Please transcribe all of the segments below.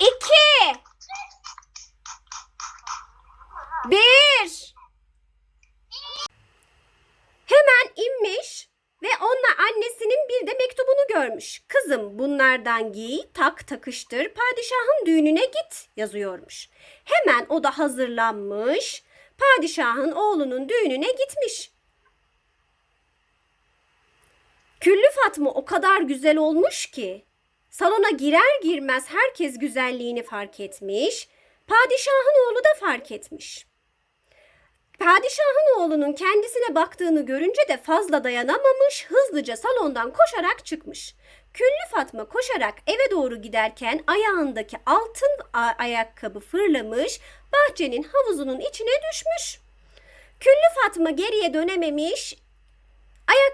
İki. Bir. Hemen inmiş ve onunla annesinin bir de mektubunu görmüş. Kızım bunlardan giy, tak takıştır, padişahın düğününe git yazıyormuş. Hemen o da hazırlanmış, padişahın oğlunun düğününe gitmiş. Küllü Fatma o kadar güzel olmuş ki salona girer girmez herkes güzelliğini fark etmiş. Padişahın oğlu da fark etmiş. Padişahın oğlunun kendisine baktığını görünce de fazla dayanamamış, hızlıca salondan koşarak çıkmış. Küllü Fatma koşarak eve doğru giderken ayağındaki altın ayakkabı fırlamış, bahçenin havuzunun içine düşmüş. Küllü Fatma geriye dönememiş,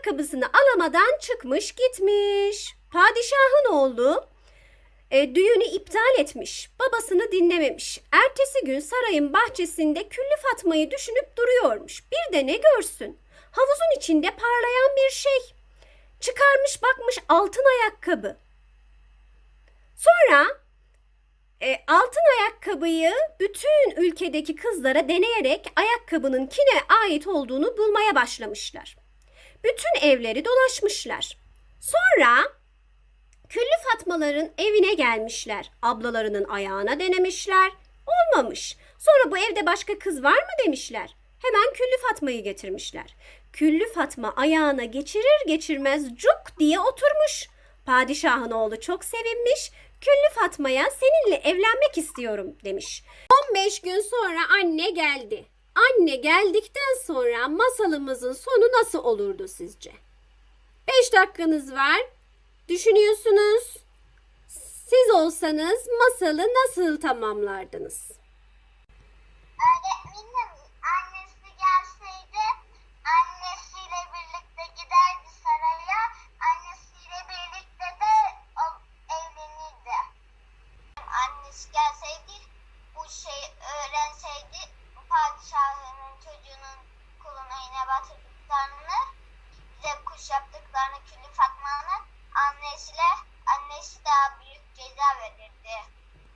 ayakkabısını alamadan çıkmış gitmiş. Padişahın oğlu e, düğünü iptal etmiş. Babasını dinlememiş. Ertesi gün sarayın bahçesinde Küllü Fatma'yı düşünüp duruyormuş. Bir de ne görsün? Havuzun içinde parlayan bir şey. Çıkarmış bakmış altın ayakkabı. Sonra e, altın ayakkabıyı bütün ülkedeki kızlara deneyerek ayakkabının kime ait olduğunu bulmaya başlamışlar. Bütün evleri dolaşmışlar. Sonra Küllü Fatmaların evine gelmişler. Ablalarının ayağına denemişler. Olmamış. Sonra bu evde başka kız var mı demişler. Hemen Küllü Fatma'yı getirmişler. Küllü Fatma ayağına geçirir geçirmez cuk diye oturmuş. Padişahın oğlu çok sevinmiş. Küllü Fatma'ya seninle evlenmek istiyorum demiş. 15 gün sonra anne geldi. Anne geldikten sonra masalımızın sonu nasıl olurdu sizce? 5 dakikanız var. Düşünüyorsunuz. Siz olsanız masalı nasıl tamamlardınız? Öğretmenim şey öğrenseydi